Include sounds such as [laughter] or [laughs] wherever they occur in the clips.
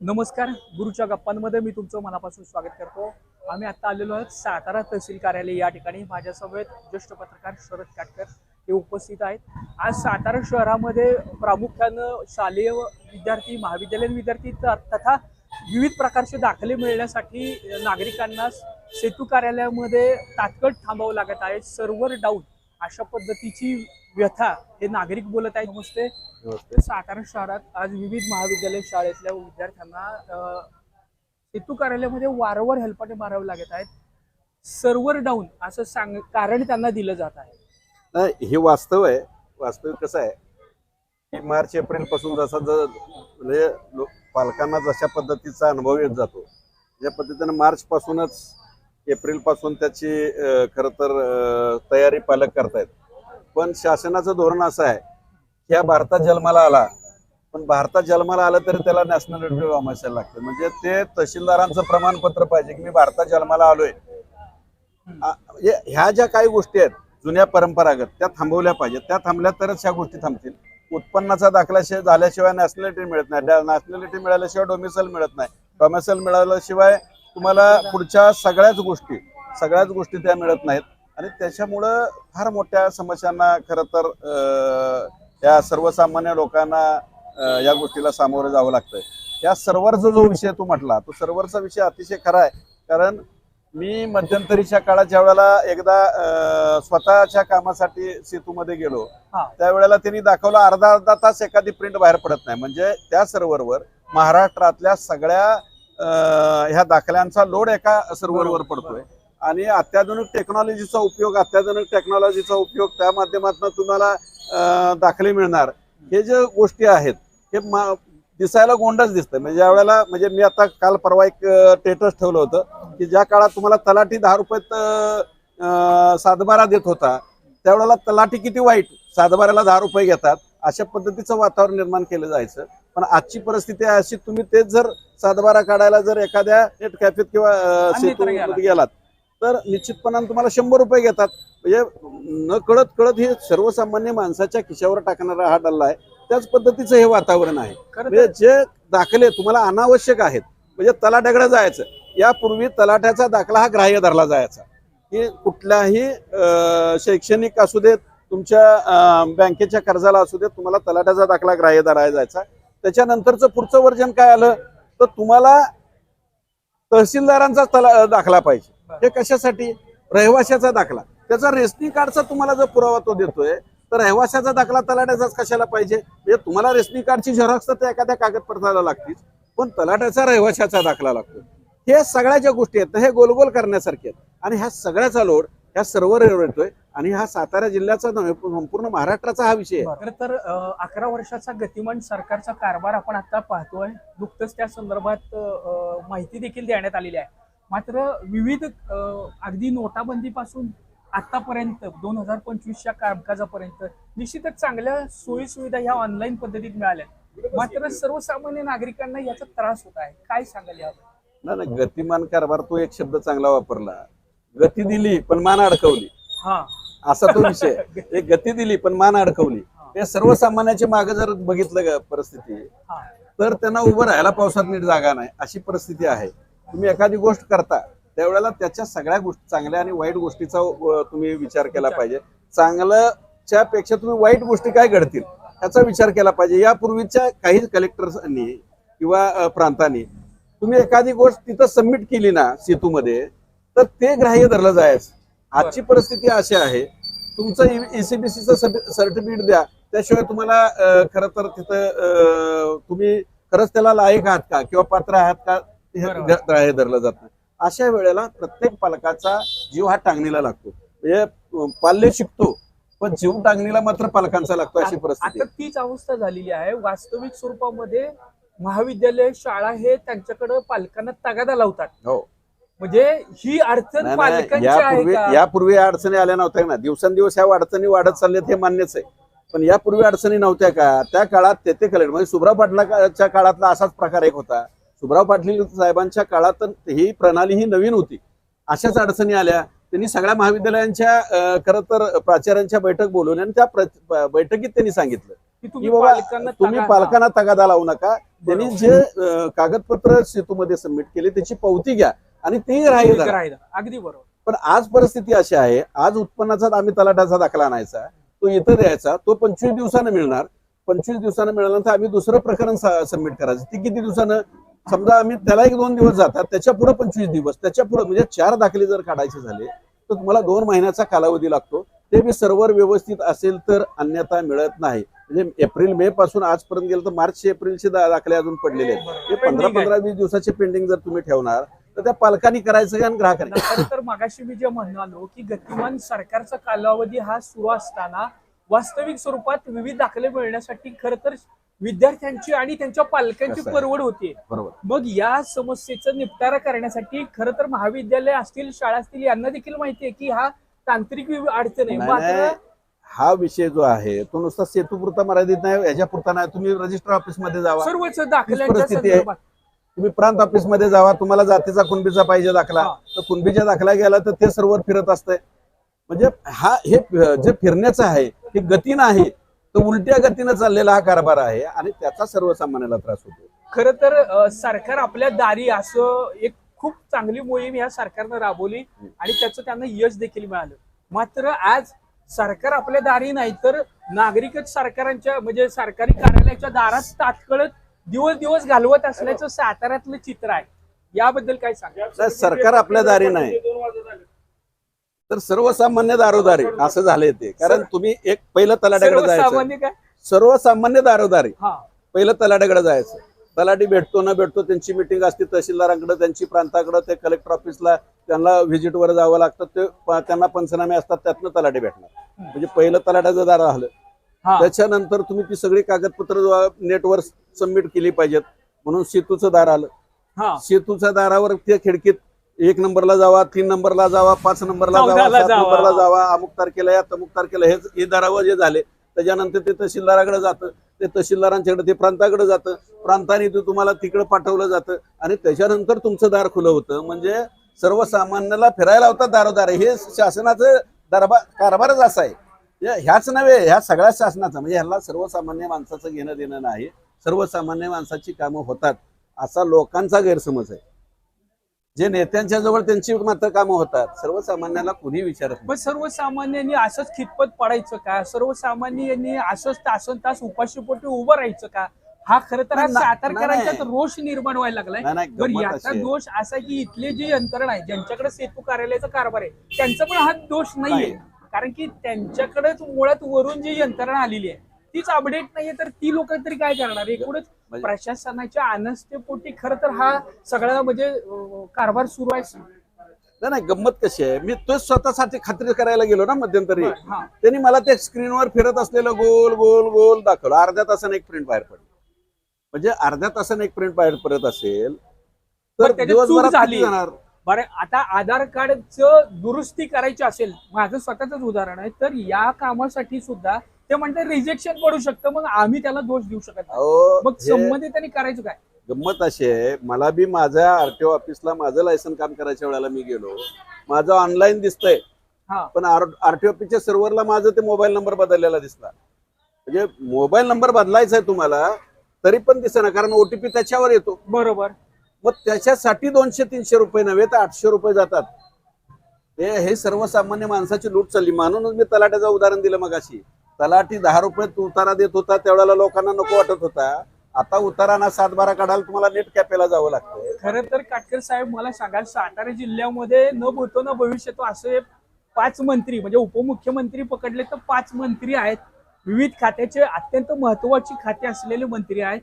नमस्कार गुरुच्या गप्पांमध्ये मी तुमचं मनापासून स्वागत करतो. आम्ही आता आलेलो आहोत सातारा तहसील कार्यालय या ठिकाणी. माझ्यासमवेत ज्येष्ठ पत्रकार शरद काटकर हे उपस्थित आहेत. आज सातारा शहरामध्ये प्रामुख्यानं शालेय विद्यार्थी महाविद्यालयीन विद्यार्थी तथा विविध प्रकारचे दाखले मिळण्यासाठी नागरिकांना सेतू कार्यालयामध्ये तात्कळ थांबावं लागत आहे. सर्व्हर डाऊन अशा पद्धतीची व्यथा हे नागरिक बोलत आहेत. नमस्ते. सातारा शहरात आज विविध महाविद्यालय शाळेतल्या विद्यार्थ्यांना सेतू कार्यालयामध्ये वारंवार हेल्पाटे मारावे लागत आहेत. सर्व्हर डाऊन असं सांग कारण त्यांना दिलं जात आहे. हे वास्तव आहे. वास्तविक कसं आहे? की मार्च एप्रिलपासून जसा ज म्हणजे पालकांना जशा पद्धतीचा अनुभव येत जातो त्या पद्धतीनं मार्च पासूनच एप्रिलपासून त्याची खरं तर तयारी पालक करतायत. पण शासनाचं धोरण असं आहे की या भारतात जन्माला आला पण भारतात जन्माला आलं तरी त्याला नॅशनल नॅशनॅलिटी अमायला लागतं. म्हणजे ते तहसीलदारांचं प्रमाणपत्र पाहिजे की मी भारतात जन्माला आलोय. ह्या ज्या काही गोष्टी आहेत जुन्या परंपरागत त्या थांबवल्या पाहिजेत. त्या थांबल्या तरच ह्या गोष्टी थांबतील. उत्पन्नाचा दाखला झाल्याशिवाय नॅशनॅलिटी मिळत नाही. नॅशनॅलिटी मिळाल्याशिवाय डोमिसल मिळत नाही. डोमिसल मिळाल्याशिवाय तुम्हाला पुढच्या सगळ्याच गोष्टी सगळ्याच गोष्टी त्या मिळत नाहीत. आणि त्याच्यामुळं फार मोठ्या समस्यांना खरं तर या सर्वसामान्य लोकांना या गोष्टीला सामोरं जावं लागतंय. या सर्व्हरचा जो विषय तू म्हटला तो सर्व्हरचा विषय अतिशय खरा आहे. कारण मी मध्यंतरीच्या काळात ज्या वेळेला एकदा स्वतःच्या कामासाठी सेतूमध्ये गेलो. त्यावेळेला त्यांनी दाखवलं अर्धा अर्धा तास एखादी प्रिंट बाहेर पडत नाही. म्हणजे त्या सर्व्हरवर महाराष्ट्रातल्या सगळ्या ह्या दाखल्यांचा लोड एका सर्व्हरवर पडतोय. आणि अत्याधुनिक टेक्नॉलॉजीचा उपयोग अत्याधुनिक टेक्नॉलॉजीचा उपयोग त्या माध्यमातून तुम्हाला दाखले मिळणार. हे जे गोष्टी आहेत हे दिसायला गोंडच दिसतं. म्हणजे ज्या वेळेला म्हणजे मी आता काल परवा एक स्टेटस ठेवलं होतं की ज्या काळात तुम्हाला तलाठी दहा रुपयात सातबारा देत होता त्यावेळेला तलाठी किती वाईट सातबाऱ्याला दहा रुपये घेतात अशा पद्धतीचं वातावरण निर्माण केलं जायचं. पण आजची परिस्थिती आहे अशी तुम्ही तेच जर सातबारा काढायला जर एखाद्या नेट कॅफेत किंवा गेलात. तर निश्चितपणाने तुम्हाला शंभर रुपये घेतात. म्हणजे न कळत कळत हे सर्वसामान्य माणसाच्या खिशावर टाकणारा हा डल्ला आहे. त्याच पद्धतीचं हे वातावरण आहे. म्हणजे जे दाखले तुम्हाला अनावश्यक आहेत म्हणजे तलाट्याकडे जायचं. यापूर्वी तलाट्याचा दाखला हा ग्राह्य धरला जायचा. की कुठल्याही शैक्षणिक असू देत तुमच्या बँकेच्या कर्जाला असू देत तुम्हाला तलाट्याचा दाखला ग्राह्य धरायला जायचा. त्याच्यानंतरचं पुढचं वर्जन काय आलं? तर तुम्हाला तहसीलदारांचा तला दाखला पाहिजे. हे कशासाठी? रहिवाशाचा दाखला. त्याचा रेशनिंग कार्डचा तुम्हाला जो पुरावा तो देतोय तर रहिवाशाचा दाखला तलाट्याचाच कशाला पाहिजे? म्हणजे तुम्हाला रेशनिंग कार्डची झेरॉक्स तर एखाद्या कागदपत्राला लागतीच पण तलाट्याचा रहिवाशाचा दाखला लागतो. हे सगळ्या ज्या गोष्टी आहेत हे गोलगोल करण्यासारखे आहेत. आणि ह्या सगळ्याचा लोड ह्या सर्व येतोय आणि हा सातारा जिल्ह्याचा नव्हे संपूर्ण महाराष्ट्राचा हा विषय आहे. खरं तर अकरा वर्षाचा गतिमान सरकारचा कारभार आपण आता पाहतोय. नुकतंच त्या संदर्भात अ, माहिती देखील देण्यात आलेली आहे. मात्र विविध अ, अगदी नोटाबंदीपासून आतापर्यंत दोन हजार पंचवीसच्या कामकाजापर्यंत निश्चितच चांगल्या सोयी सुविधा ह्या ऑनलाईन पद्धतीत मिळाल्या. मात्र सर्वसामान्य नागरिकांना याचा त्रास होत आहे. काय सांगाल यावर? ना ना गतिमान कारभार तो एक शब्द चांगला वापरला. गती दिली पण मान अडकवली. हा. असा तो विषय. [laughs] एक गती दिली पण मान अडकवली. हे. सर्वसामान्याच्या मागे जर बघितलं परिस्थिती हा. तर त्यांना उभं राहायला पावसात नीट जागा नाही अशी परिस्थिती आहे. तुम्ही एखादी गोष्ट करता त्यावेळेला त्याच्या सगळ्या गोष्टी चांगल्या आणि वाईट गोष्टीचा तुम्ही विचार केला पाहिजे. चांगल्याच्या पेक्षा तुम्ही वाईट गोष्टी काय घडतील याचा विचार केला पाहिजे. यापूर्वीच्या काही कलेक्टर्सनी किंवा प्रांतांनी तुम्ही एखादी गोष्ट तिथं सबमिट केली ना सेतूमध्ये तर ते ग्राह्य धरलं जायचं. आजची परिस्थिती अशी आहे तुमचं E ईसीबीसीचं सर्टिफिकेट द्या त्याशिवाय तुम्हाला खरं तर तिथं तुम्ही खरंच त्याला लायक आहात का किंवा पात्र आहात का हे धरलं जात नाही. अशा वेळेला प्रत्येक पालकाचा जीव हा टांगणीला लागतो. म्हणजे पाल्य शिकतो पण जीव टांगणीला मात्र पालकांचा लागतो अशी परिस्थिती आता तीच अवस्था झालेली आहे. वास्तविक स्वरूपामध्ये महाविद्यालय शाळा हे त्यांच्याकडे पालकांना तगादा लावतात. हो. म्हणजे ही अडचण पालकांची आहे यापूर्वी का? यापूर्वी या अडचणी आल्या नव्हत्या ना. दिवसेंदिवस ह्या अडचणी वाढत चालल्यात हे मान्यच आहे. पण यापूर्वी अडचणी नव्हत्या का? त्या काळात तेथे कलेक्टर म्हणजे सुभराव पाटलाच्या काळातला असाच प्रकार एक होता. सुभराव पाटील साहेबांच्या काळात ही प्रणाली ही नवीन होती. अशाच अडचणी आल्या. त्यांनी सगळ्या महाविद्यालयांच्या खरं तर प्राचार्यांच्या बैठक बोलवल्या आणि त्या बैठकीत त्यांनी सांगितलं की तुम्ही बाबा पालकांना तुम्ही पालकांना तगादा लावू नका. त्यांनी. जे कागदपत्र सेतूमध्ये सबमिट केले त्याची पावती घ्या. आणि ते हा, राहील. अगदी बरोबर. पण आज परिस्थिती अशी आहे आज उत्पन्नाचा आम्ही तलाठाचा दाखला आणायचा तो इथं द्यायचा तो पंचवीस दिवसानं मिळणार. पंचवीस दिवसानं मिळाल्यानंतर आम्ही दुसरं प्रकरण सबमिट करायचं. ते किती दिवसानं? समजा आम्ही त्याला एक दोन दिवस जातात त्याच्या पुढे पंचवीस दिवस त्याच्या पुढे म्हणजे चार दाखले जर काढायचे झाले तर तुम्हाला दोन महिन्याचा कालावधी लागतो. ते बी सर्व्हर व्यवस्थित असेल तर अन्यथा मिळत नाही. म्हणजे एप्रिल मे पासून आजपर्यंत गेलं तर मार्च एप्रिलचे दाखले अजून पडलेले आहेत. हे पंधरा. पंधरा वीस दिवसाचे पेंडिंग जर तुम्ही ठेवणार तर त्या पालकांनी करायचं का आणि ग्राहकांनी तर मगाशी मी जे म्हणालो की गतिमान सरकारचा कालावधी हा सुरू असताना वास्तविक स्वरूपात विविध दाखले मिळण्यासाठी खर तर विद्यार्थ्यांची आणि त्यांच्या पालकांची कसं आहे? परवड होती बरोबर मग या समस्येचा निपटारा करण्यासाठी खरं तर महाविद्यालय असतील शाळा असतील यांना देखील माहिती आहे की हा तांत्रिक विवि- अडचण आहे नाही, मात्र नाही. हा विषय जो आहे तो नुसता सेतूपुरता मर्यादित नाही याच्या पुरता नाही तुम्ही रजिस्टर ऑफिसमध्ये जावा सर्वच दाखल्यांच्या परिस्थिती आहे. संदर्भात तुम्ही प्रांत ऑफिसमध्ये जावा तुम्हाला जातीचा कुणबीचा पाहिजे दाखला. तर कुणबीच्या दाखला गेला तर ते सर्व फिरत असतंय. म्हणजे हा हे जे फिरण्याचं आहे हे गतीनं आहे तर उलट्या गतीनं चाललेला हा कारभार आहे आणि त्याचा सर्वसामान्याला त्रास होतो. खर तर सरकार आपल्या दारी असं एक खूप चांगली मोहीम या सरकारनं राबवली आणि त्याचं त्यांना यश देखील मिळालं. मात्र आज सरकार आपल्या दारी नाही तर नागरिकच सरकारांच्या म्हणजे सरकारी कार्यालयाच्या दारात तात्कळत दिवस दिवस घालवत असल्याचं साताऱ्यातलं चित्र आहे. याबद्दल काय सांगा सरकार आपल्या दारी नाही. तर सर्वसामान्य दारोदारी असं झालंय ते. कारण तुम्ही एक पहिलं तलाट्याकडे जायचं. सर्वसामान्य काय? सर्वसामान्य दारोदारी. हा. पहिलं तलाट्याकडे जायचं. तलाठी भेटतो न भेटतो त्यांची मिटिंग असते तहसीलदारांकडे त्यांची प्रांताकडे ते कलेक्टर ऑफिसला त्यांना व्हिजिटवर जावं लागतं ते त्यांना पंचनामे असतात त्यातनं तलाठी भेटणार. म्हणजे पहिलं तलाट्याचं दार झालं. त्याच्यानंतर तुम्ही ती सगळी कागदपत्र नेटवर सबमिट केली पाहिजेत. म्हणून सेतूचं दार आलं. हा. सेतूच्या दारावर त्या खिडकीत एक नंबरला जावा तीन नंबरला जावा पाच नंबरला जावा सात जावा. नंबरला जावा अमुक तारखेला या तमुक तारखेला हे दारावर जे झाले त्याच्यानंतर ते तहसीलदाराकडे जातं. ते तहसीलदारांच्याकडे ते प्रांताकडे जातं. प्रांताने ते तुम्हाला तिकडे पाठवलं जातं. आणि त्याच्यानंतर तुमचं दार खुलं होतं. म्हणजे सर्वसामान्याला फिरायला होता दारोदार. हे शासनाचं दरबार कारभारच असा आहे. ह्याच नव्हे ह्या सगळ्या शासनाचा म्हणजे ह्याला सर्वसामान्य माणसाचं घेणं देणं नाही. सर्वसामान्य माणसाची कामं होतात असा लोकांचा गैरसमज आहे. जे नेत्यांच्या जवळ त्यांची मात्र कामं होतात सर्वसामान्याला कुणी विचारत पण सर्वसामान्यांनी असंच खितपत पडायचं का? सर्वसामान्यांनी असंच तासन तास उपाशीपोटी उभं राहायचं का? हा खरं तर हा नाही. रोष निर्माण व्हायला लागलाय. याचा. दोष असा की इथले जे यंत्रणा आहे ज्यांच्याकडे सेतू कार्यालयाचा कारभार आहे त्यांचा पण हा दोष नाहीये. नाही. कारण की त्यांच्याकडेच मुळात वरून जी यंत्रणा आलेली आहे तीच अपडेट नाहीये तर ती लोक तरी काय करणार? एकूणच म्हणजे- प्रशासनाच्या अनस्थेपोटी खरं तर हा सगळा म्हणजे कारभार सुरू आहे. नाही नाही गंमत कशी आहे? मी तो स्वतःसाठी खात्री करायला गेलो ना मध्यंतरी. त्यांनी मला ते स्क्रीनवर फिरत असलेलं गोल गोल गोल दाखवलं. अर्ध्या तासाने एक प्रिंट बाहेर पडली. म्हणजे अर्ध्या तासाने एक प्रिंट बाहेर पडत असेल तर दिवसभरात झाली. जाणार? बरं आता आधार कार्डचं दुरुस्ती करायची असेल माझं स्वतःच उदाहरण आहे तर या कामासाठी सुद्धा ते म्हणतात रिजेक्शन पडू शकतं मग आम्ही त्याला दोष देऊ शकत नाही. अहो, मग हे- संबंधितांनी करायचं काय? गंमत अशी आहे मला बी माझ्या आरटीओ ऑफिसला माझं लायसन काम करायच्या वेळेला मी गेलो माझं ऑनलाईन दिसतंय हा. पण आरटीओ ऑफिसच्या सर्व्हरला माझं ते मोबाईल नंबर बदललेला दिसला. म्हणजे मोबाईल नंबर बदलायचा आहे तुम्हाला तरी पण दिसेना कारण ओटीपी त्याच्यावर येतो. बरोबर. मग त्याच्यासाठी दोनशे तीनशे रुपये नव्हे तर आठशे रुपये जातात. हे हे सर्वसामान्य माणसाची लूट चालली. म्हणूनच मी तलाट्याचं उदाहरण दिलं मग अशी तलाठी दहा रुपये उतारा देत होता त्यावेळेला लोकांना नको वाटत होता. आता उताराना सात बारा काढायला तुम्हाला नेट कॅपेला जावं लागतं खरं तर काटकर साहेब मला सांगाल सातारा जिल्ह्यामध्ये न भूतो न भविष्यतो असे पाच मंत्री म्हणजे उपमुख्यमंत्री पकडले तर पाच मंत्री आहेत. विविध खात्याचे अत्यंत महत्वाची खाते असलेले मंत्री आहेत.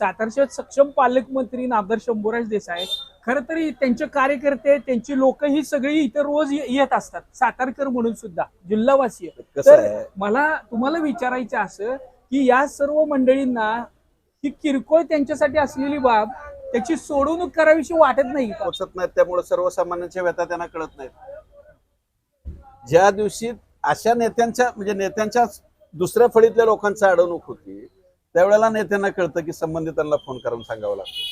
सातारचे सक्षम पालकमंत्री नामदार शंभूराज देसाई. खरं तरी त्यांचे कार्यकर्ते त्यांची लोक ही सगळी इतर रोज येत असतात. सातारकर म्हणून सुद्धा जिल्हावासीय कसं तर मला तुम्हाला विचारायचं असं की या सर्व मंडळींना ही किरकोळ त्यांच्यासाठी असलेली बाब त्याची सोडवणूक करावीशी वाटत नाही पोचत नाहीत त्यामुळे सर्वसामान्यांच्या व्यथा त्यांना कळत नाहीत. ज्या दिवशी अशा नेत्यांच्या म्हणजे नेत्यांच्या दुसऱ्या फळीतल्या लोकांची अडवणूक होती त्यावेळेला नेत्यांना कळतं की संबंधितांना फोन करून सांगावं लागतं.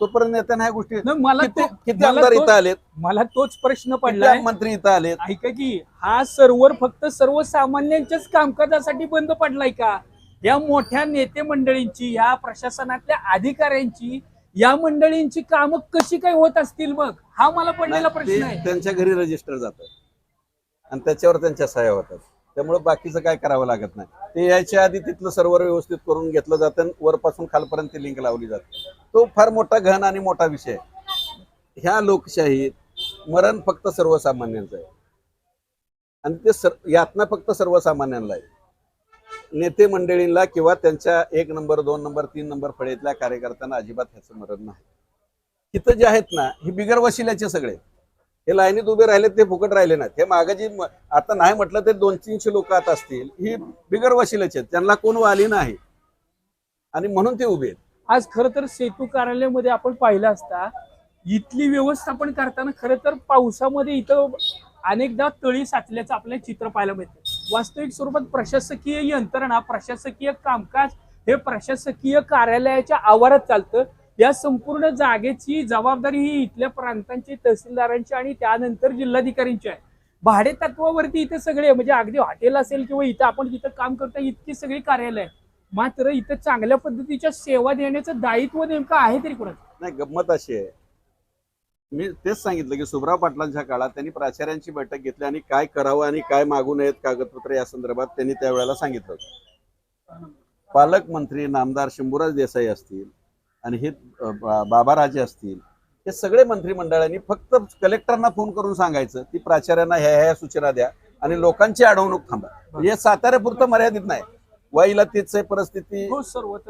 तोपर्यंत नेत्यांना ह्या गोष्टी न मला किती तो- किती मला आमदार तो- इथं आलेत? मला तोच प्रश्न किती पडलाय. मंत्री इथं आलेत? ऐका की हा सर्व्हर फक्त सर्वसामान्यांच्याच कामकाजासाठी बंद पडलाय का? या मोठ्या नेते मंडळींची या प्रशासनातल्या अधिकाऱ्यांची या मंडळींची कामं कशी काय होत असतील मग? हा मला पडलेला नाही, प्रश्न ते आहे. त्यांच्या घरी रजिस्टर जातात आणि त्याच्यावर त्यांच्या सह्या होतात. त्यामुळे बाकीचं काय करावं लागत नाही. ते यायच्या आधी तिथलं सर्व्हर व्यवस्थित करून घेतलं जातं आणि वरपासून खालपर्यंत ती लिंक लावली जाते. तो फार मोठा घन आणि मोठा विषय आहे. ह्या लोकशाहीत मरण फक्त सर्वसामान्यांचं आहे. आणि ते सर यातना फक्त सर्वसामान्यांना आहे. नेते मंडळींना किंवा त्यांच्या एक नंबर दोन नंबर तीन नंबर फळीतल्या कार्यकर्त्यांना अजिबात ह्याचं मरण नाही. तिथं जे आहेत ना हे बिगर वशिल्याचे सगळे. हे लाईनीत उभे राहिले ते फुकट राहिले नाहीत. हे मागे जी आता नाही म्हटलं ते दोन तीनशे लोक आता असतील. ही बिगर वशिल्याचे आहेत. त्यांना कोण वाली नाही. आणि म्हणून ते उभे आहेत. आज खर तर सेतू कार्यालयामध्ये आपण पाहिलं असता इथली व्यवस्थापन करताना खरं तर पावसामध्ये इथं अनेकदा तळी साचल्याचं आपल्याला चित्र पाहायला मिळतं. वास्तविक स्वरूपात प्रशासकीय यंत्रणा प्रशासकीय कामकाज हे प्रशासकीय कार्यालयाच्या आवारात चालतं. या संपूर्ण जागेची जबाबदारी ही इथल्या प्रांतांची तहसीलदारांची आणि त्यानंतर जिल्हाधिकाऱ्यांची आहे. भाडे तत्वावरती इथे सगळे म्हणजे अगदी हॉटेल असेल किंवा इथं आपण जिथं काम करतो इतकी सगळी कार्यालय मात्र इथं चांगल्या पद्धतीच्या सेवा देण्याचं दायित्व नेमकं आहे तरी कोणाचं? नाही गंमत अशी आहे. मी तेच सांगितलं की सुभराव पाटलांच्या काळात त्यांनी प्राचार्यांची बैठक घेतली आणि काय करावं आणि काय मागू नयेत कागदपत्र या संदर्भात त्यांनी त्यावेळेला सांगितलं पालकमंत्री नामदार शंभूराज देसाई असतील आणि हे बाबाराजे असतील हे सगळे मंत्रिमंडळांनी फक्त कलेक्टरना फोन करून सांगायचं की प्राचार्यांना ह्या ह्या सूचना द्या आणि लोकांची अडवणूक थांबा. म्हणजे साताऱ्यापुरतं मर्यादित नाही. वाईला तीच आहे परिस्थिती हो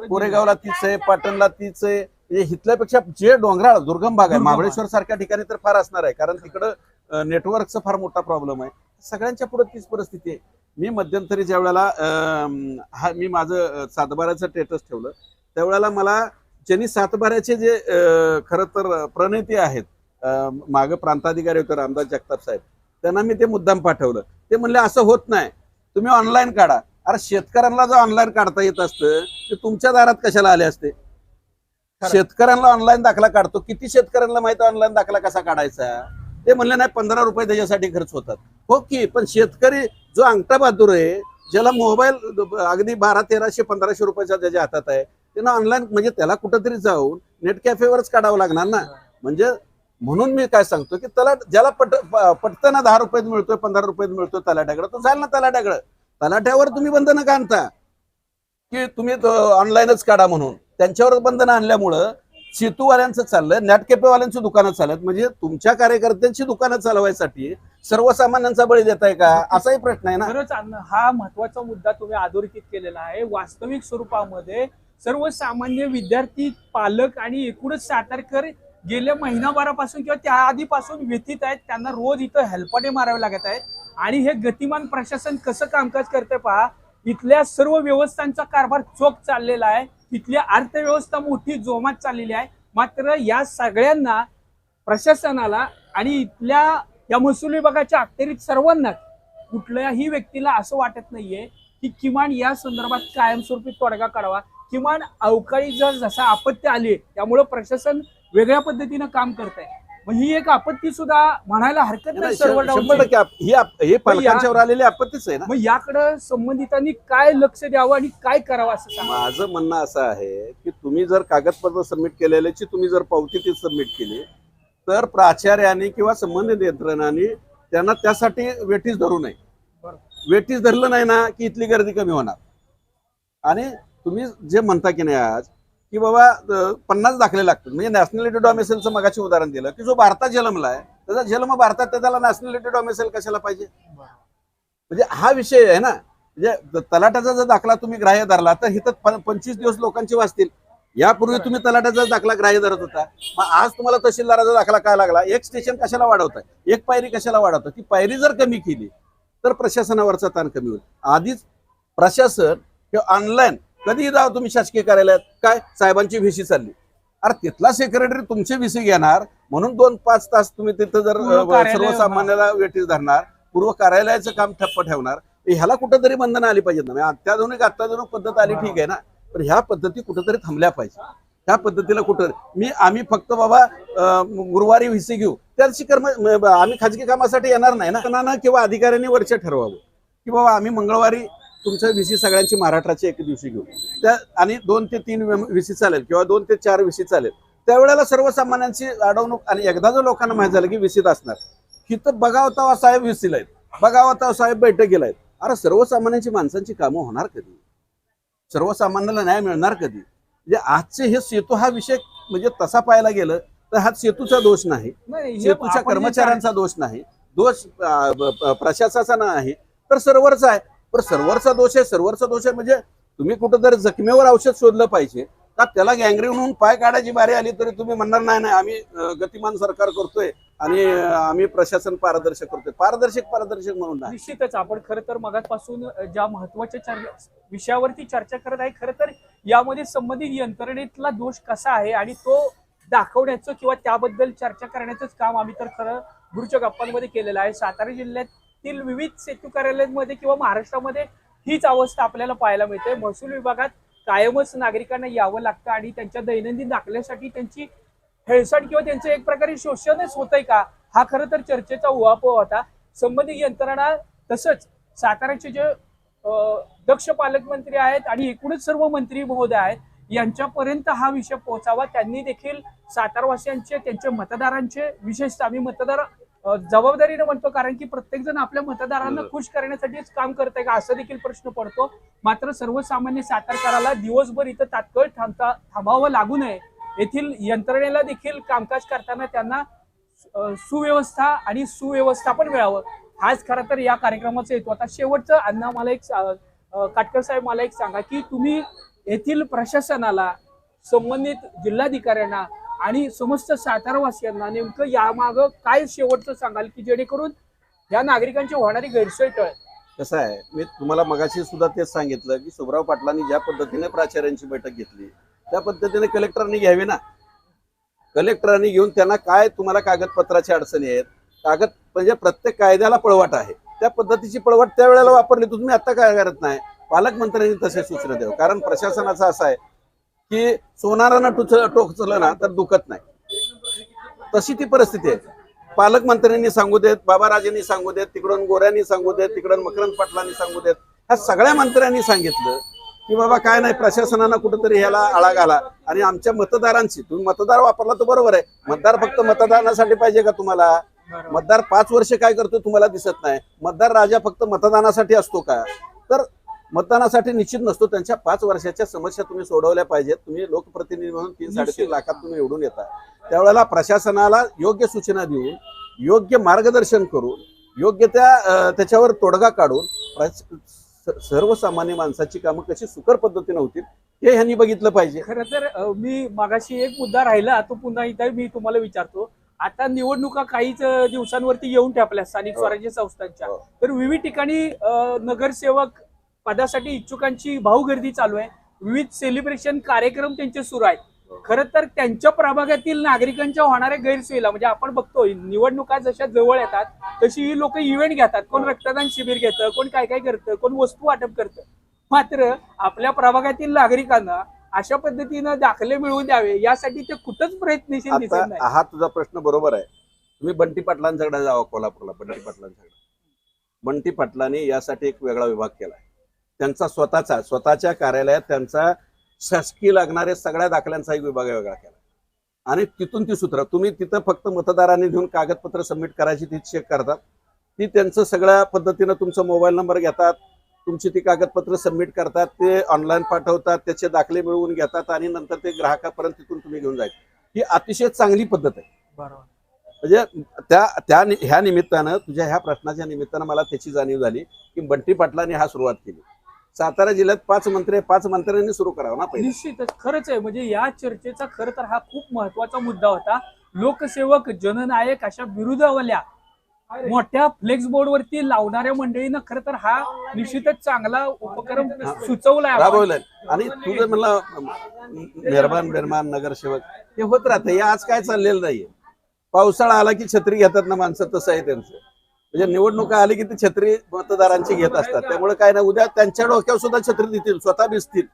कोरेगावला तीच आहे पाटणला तीच आहे. म्हणजे हिथल्यापेक्षा जे डोंगराळ दुर्गम भाग आहे. महाबळेश्वर सारख्या ठिकाणी तर फार असणार आहे. कारण तिकडं नेटवर्कचा फार मोठा प्रॉब्लेम आहे. सगळ्यांच्या पुढे तीच परिस्थिती आहे. मी मध्यंतरी ज्या वेळेला हा मी माझं अं, सातबाऱ्याचं स्टेटस ठेवलं त्यावेळेला मला ज्यांनी सातबाऱ्याचे जे खरं तर प्रणेते आहेत मागं प्रांताधिकारी होते रामदास जगताप साहेब त्यांना मी ते मुद्दाम पाठवलं. ते म्हणले असं होत नाही. तुम्ही ऑनलाईन काढा. अरे शेतकऱ्यांना जर ऑनलाईन काढता येत असतं ते तुमच्या दारात कशाला आले असते? शेतकऱ्यांना ऑनलाईन दाखला काढतो. किती शेतकऱ्यांना माहिती ऑनलाईन दाखला कसा काढायचा? ते म्हणले नाही पंधरा रुपये त्याच्यासाठी खर्च होतात. हो की पण शेतकरी जो अंगठा बहादूर आहे ज्याला मोबाईल अगदी बारा तेराशे पंधराशे रुपयाचा त्याच्या हातात आहे त्यांना ऑनलाईन म्हणजे त्याला कुठंतरी जाऊन नेट कॅफेवरच काढावं लागणार ना. म्हणजे म्हणून मी काय सांगतो की त्याला ज्याला पट पटताना दहा रुपयात मिळतोय पंधरा रुपयात मिळतोय तलाट्याकडे तो जाईल ना तलाट्याकडे. तलाट्यावर तुम्ही बंधनं का आणता? की तुम्ही ऑनलाईनच काढा म्हणून. त्यांच्यावर बंधनं आणल्यामुळं सेतूवाल्यांचं चाललंय नॅटकेपेवाल्यांची दुकानं चालत. म्हणजे तुमच्या कार्यकर्त्यांची दुकानं चालवायसाठी सर्वसामान्यांचा बळी देत आहे का? असाही प्रश्न आहे ना. खरंच हा महत्त्वाचा मुद्दा तुम्ही अधोरेखित केलेला आहे. वास्तविक स्वरूपामध्ये सर्वसामान्य विद्यार्थी पालक आणि एकूणच सातारकर गेल्या महिनाभरापासून किंवा त्या आधीपासून व्यथित आहेत. त्यांना रोज इथं हेलपाटे मारावे लागत आहेत. आणि हे गतिमान प्रशासन कसं कामकाज करतंय पहा. इथल्या सर्व व्यवस्थांचा कारभार चोख चाललेला आहे. इथली अर्थव्यवस्था मोठी जोमात चाललेली आहे. मात्र या सगळ्यांना प्रशासनाला आणि इथल्या या महसूल विभागाच्या अखेरीत सर्वांनाच कुठल्याही व्यक्तीला असं वाटत नाहीये की किमान या संदर्भात कायमस्वरूपी तोडगा काढावा. किमान अवकाळी जर जसा आपत्ती आली त्यामुळं प्रशासन वेगळ्या पद्धतीनं काम करत आहे मग ही एक आपत्ती सुद्धा म्हणायला हरकत नाही नाही, सर्व शंभर डावची. टक्के आप- ही आप- हे पालकांच्यावर आलेली आपत्तीच आहे ना. मग याकडे संबंधितांनी काय लक्ष द्यावं आणि काय करावं असं सांगा. माझं म्हणणं असं आहे की तुम्ही जर कागदपत्र सबमिट केलेल्याची तुम्ही जर पावती ती सबमिट केली तर प्राचार्याने किंवा संबंधित यंत्रणांनी त्यांना त्यासाठी वेठीस धरू नये. बरोबर. वेठीस धरलं नाही ना की इथली गर्दी कमी होणार. आणि तुम्ही जे म्हणता की नाही आज की बाबा पन्नास दाखले लागतात म्हणजे नॅशनॅलिटी डॉमेसेलचं मगाशी उदाहरण दिलं की जो भारतात जन्मलाय त्याचा जन्म भारतात तर त्याला नॅशनॅलिटी डॉमेसेल कशाला पाहिजे? म्हणजे हा विषय आहे ना. म्हणजे तलाट्याचा जर दाखला तुम्ही ग्राह्य धरला तर हिथं पंचवीस दिवस लोकांचे वाचतील. यापूर्वी तुम्ही तलाट्याचा दाखला ग्राह्य धरत होता. मग आज तुम्हाला तहसीलदाराचा दाखला काय लागला? एक स्टेशन कशाला वाढवताय? एक पायरी कशाला वाढवतं ती पायरी जर कमी केली तर प्रशासनावरचा ताण कमी होईल. आधीच प्रशासन किंवा ऑनलाईन कधी जावा तुम्ही शासकीय कार्यालयात. काय? साहेबांची व्हीसी चालली. अरे तिथला सेक्रेटरी तुमची व्हीसी घेणार म्हणून दोन पाच तास तुम्ही तिथं जर सर्वसामान्याला वेटीस धरणार पूर्व कार्यालयाचं काम ठप्प ठेवणार. ह्याला कुठंतरी बंधनं आली पाहिजेत ना. म्हणजे अत्याधुनिक अत्याधुनिक पद्धत आली ठीक आहे ना. पण ह्या पद्धती कुठंतरी थांबल्या पाहिजे ह्या पद्धतीला कुठं मी आम्ही फक्त बाबा गुरुवारी व्हीसी घेऊ. त्याची कर्म आम्ही खाजगी कामासाठी येणार नाही ना. ना किंवा अधिकाऱ्यांनी वरचे ठरवावं. की बाबा आम्ही मंगळवारी तुमच्या व्हीसी सगळ्यांची महाराष्ट्राची एक दिवशी घेऊ. त्या आणि दोन ते तीन व्हीसी चालेल किंवा दोन ते चार व्हीसी चालेल. त्यावेळेला सर्वसामान्यांची अडवणूक आणि एकदा जर लोकांना माहीत झालं की व्हीसीत असणार. तिथं बघावं तेव्हा साहेब व्हीसीला आहेत. बघावं तेव्हा साहेब बैठकीला आहेत. अरे सर्वसामान्यांची माणसांची कामं होणार कधी? सर्वसामान्याला न्याय मिळणार कधी? म्हणजे आजचे हे सेतू हा विषय म्हणजे तसा पाहायला गेलं तर हा सेतूचा दोष नाही. सेतूच्या कर्मचाऱ्यांचा दोष नाही. दोष प्रशासनाचा नाही. तर सर्व्हरचा आहे. पण सर्व्हरचा दोष आहे सर्व्हरचा दोष आहे म्हणजे तुम्ही कुठंतरी जखमेवर औषध शोधलं पाहिजे. का त्याला गँग्रीन होऊन पाय काढायची बारी आली तरी तुम्ही म्हणणार नाही नाही आम्ही गतिमान सरकार करतोय आणि आम्ही प्रशासन पारदर्शक करतोय. पारदर्शक पारदर्शक म्हणून नाही. निश्चितच आपण खरं तर मगापासून ज्या महत्त्वाच्या विषयावरती चर्चा करत आहे खरं तर यामध्ये संबंधित यंत्रणेतला दोष कसा आहे आणि तो दाखवण्याचं किंवा त्याबद्दल चर्चा करण्याचंच काम आम्ही तर खरं गुरुच्या गप्पांमध्ये केलेलं आहे. सातारा जिल्ह्यात जिल्ह्यातील विविध सेतू कार्यालयांमध्ये किंवा महाराष्ट्रामध्ये हीच अवस्था आपल्याला पाहायला मिळते. महसूल विभागात कायमच नागरिकांना यावं लागतं आणि त्यांच्या दैनंदिन दाखल्यासाठी त्यांची हेळसाट किंवा त्यांचं एक प्रकारे शोषणच होतंय का? हा खरं तर चर्चेचा उहापोह होता. संबंधित यंत्रणा तसंच साताऱ्याचे जे दक्ष पालकमंत्री आहेत आणि एकूणच सर्व मंत्री महोदय आहेत यांच्यापर्यंत हा विषय पोहोचावा. त्यांनी देखील सातारवासियांचे त्यांचे मतदारांचे विशेषतः आम्ही मतदार जबाबदारीने म्हणतो कारण की प्रत्येक जण आपल्या मतदारांना. खुश करण्यासाठीच काम करतंय का असं देखील प्रश्न पडतो. मात्र सर्वसामान्य सातारकराला दिवसभर इथं तात्काळ थांबता थांबावं लागू नये येथील यंत्रणेला देखील कामकाज करताना त्यांना सुव्यवस्था आणि सुव्यवस्थापन मिळावं. हाच खरं तर या कार्यक्रमाचा हेतू. आता शेवटचं अण्णा मला एक काटकर साहेब मला एक सांगा की तुम्ही येथील प्रशासनाला संबंधित जिल्हाधिकाऱ्यांना आणि समस्त सातारावासियांना नेमकं यामागं काय शेवटचं सांगाल की जेणेकरून या नागरिकांची होणारी गैरसोय टळेल? कसं आहे मी तुम्हाला मगाशी सुद्धा तेच सांगितलं की सुभराव पाटलांनी ज्या पद्धतीने प्राचार्यांची बैठक घेतली त्या पद्धतीने कलेक्टरांनी घ्यावी ना. कलेक्टरांनी घेऊन त्यांना काय तुम्हाला कागदपत्राची अडचणी आहेत कागद म्हणजे प्रत्येक कायद्याला पळवाट आहे. त्या पद्धतीची पळवाट त्यावेळेला वापरली तुम्ही आता काय करत नाही? पालकमंत्र्यांनी तसे सूचना द्यावं कारण प्रशासनाचं असं आहे की सोनारानं टुच टोचलं ना तर दुखत नाही. तशी ती परिस्थिती आहे. पालकमंत्र्यांनी सांगू देत बाबाराजेंनी सांगू देत तिकडून गोऱ्यांनी सांगू देत तिकडून मकरंद पाटलांनी सांगू देत ह्या सगळ्या मंत्र्यांनी सांगितलं की बाबा काय नाही प्रशासनानं कुठेतरी ह्याला आळा घाला. आणि आमच्या मतदारांशी तुम्ही मतदार वापरला तर बरोबर आहे. मतदार फक्त मतदानासाठी पाहिजे का तुम्हाला? मतदार पाच वर्ष काय करतो तुम्हाला दिसत नाही. मतदार राजा फक्त मतदानासाठी असतो का? तर मतदानासाठी निश्चित नसतो त्यांच्या पाच वर्षाच्या समस्या तुम्ही सोडवल्या पाहिजेत तुम्ही लोकप्रतिनिधी म्हणून तीन साडेतीन. लाखात तुम्ही निवडून येता त्यावेळेला प्रशासनाला योग्य सूचना देऊन योग्य मार्गदर्शन करून योग्य त्या त्याच्यावर तोडगा काढून सर्वसामान्य माणसाची कामं कशी सुकर पद्धतीने होतील हे ह्यांनी बघितलं पाहिजे खरं तर मी मागाशी एक मुद्दा राहिला तो पुन्हा एकदा मी तुम्हाला विचारतो आता निवडणुका काहीच दिवसांवरती येऊन ठेपल्या स्थानिक हो. स्वराज्य संस्थांच्या हो. तर विविध ठिकाणी नगरसेवक पदासाठी इच्छुकांची भाऊगर्दी चालू आहे. विविध सेलिब्रेशन कार्यक्रम त्यांचे सुरू आहेत. खरं तर त्यांच्या प्रभागातील नागरिकांच्या होणाऱ्या गैरसोयीला म्हणजे आपण बघतोय निवडणुका जशा जवळ येतात तशी ही लोक इव्हेंट घेतात. कोण रक्तदान शिबिर घेतं कोण काय काय करतं कोण वस्तू वाटप करतं. मात्र आपल्या प्रभागातील नागरिकांना अशा पद्धतीनं दाखले मिळवून द्यावे यासाठी ते कुठंच प्रयत्नशील हा तुझा प्रश्न बरोबर आहे. तुम्ही बंटी पाटलांच्याकडे जावा कोल्हापूरला बंटी पाटलांच्याकडे बंटी पाटलांनी यासाठी एक वेगळा विभाग केला त्यांचा स्वतःचा स्वतःच्या कार्यालयात त्यांचा शासकीय लागणारे सगळ्या दाखल्यांचा एक विभाग वेगळा केला. आणि तिथून ती सूत्र तुम्ही तिथं फक्त मतदारांनी घेऊन कागदपत्र सबमिट करायची ती चेक करतात. ती त्यांचं सगळ्या पद्धतीनं तुमचा मोबाईल नंबर घेतात तुमची ती कागदपत्र सबमिट करतात ते ऑनलाईन पाठवतात त्याचे दाखले मिळवून घेतात आणि नंतर ते ग्राहकापर्यंत तिथून तुम्ही घेऊन जायचं. ही अतिशय चांगली पद्धत आहे. बरोबर. म्हणजे त्या त्या ह्या निमित्तानं तुझ्या ह्या प्रश्नाच्या निमित्तानं मला त्याची जाणीव झाली की बंटी पाटलांनी हा सुरुवात केली. सातारा जिल्ह्यात पाच मंत्री पाच मंत्र्यांनी सुरू करावं ना पहिले. निश्चितच खरंच आहे. म्हणजे या चर्चेचा खरं तर हा खूप महत्त्वाचा मुद्दा होता. लोकसेवक जननायक अशा विरुद्धवाल्या मोठ्या फ्लेक्स बोर्डवरती लावणाऱ्या मंडळीनं खरं तर हा निश्चितच चांगला उपक्रम सुचवलाय. राबवलंय. आणि तुझं म्हणलं मेहरबान बेरमान नगरसेवक हे होत राहतं. हे आज काय चाललेलं नाहीये. पावसाळा आला की छत्री घेतात ना माणसं तसं आहे त्यांचं. म्हणजे निवडणुका आली की ती छत्री मतदारांची घेत असतात. त्यामुळे काय ना उद्या त्यांच्या डोक्यावर सुद्धा छत्री देतील स्वतः भिजतील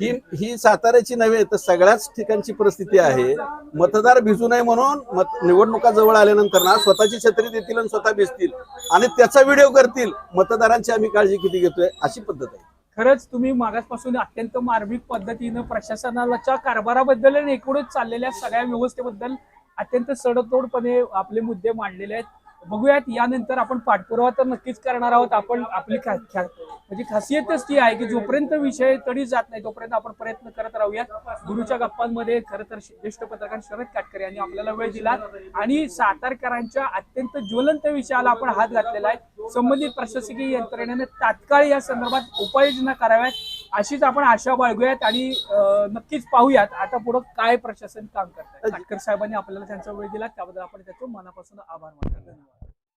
ही ही साताऱ्याची नव्हे तर सगळ्याच ठिकाणची परिस्थिती आहे. मतदार भिजू नये म्हणून मत निवडणुका जवळ आल्यानंतर ना स्वतःची छत्री देतील आणि स्वतः भिजतील. आणि त्याचा व्हिडिओ करतील. मतदारांची आम्ही काळजी किती घेतोय अशी पद्धत आहे. खरंच तुम्ही मागासपासून अत्यंत मार्मिक पद्धतीनं प्रशासनाच्या कारभाराबद्दल आणि एकूणच चाललेल्या सगळ्या व्यवस्थेबद्दल अत्यंत सडतोडपणे आपले मुद्दे मांडलेले आहेत. बघूयात यानंतर आपण पाठपुरावा तर नक्कीच करणार आहोत. आपण आपली खा- खा- म्हणजे खासियतच ती आहे की जोपर्यंत विषय तडी जात नाही तोपर्यंत आपण प्रयत्न करत राहूयात. गुरुच्या गप्पांमध्ये खरं तर ज्येष्ठ पत्रकार शरद काटकर यांनी आपल्याला वेळ दिला आणि सातारकरांच्या अत्यंत ज्वलंत विषयाला आपण हात घातलेला आहे. संबंधित प्रशासकीय यंत्रणेने तात्काळ या संदर्भात उपाययोजना कराव्यात. अशीच आपण आशा बाळगूयात आणि नक्कीच पाहूयात आता पुढं काय प्रशासन काम करतात साहेबांनी आपल्याला त्यांचा वेळ दिला त्याबद्दल आपण त्याचे मनापासून आभार मानतो. धन्यवाद.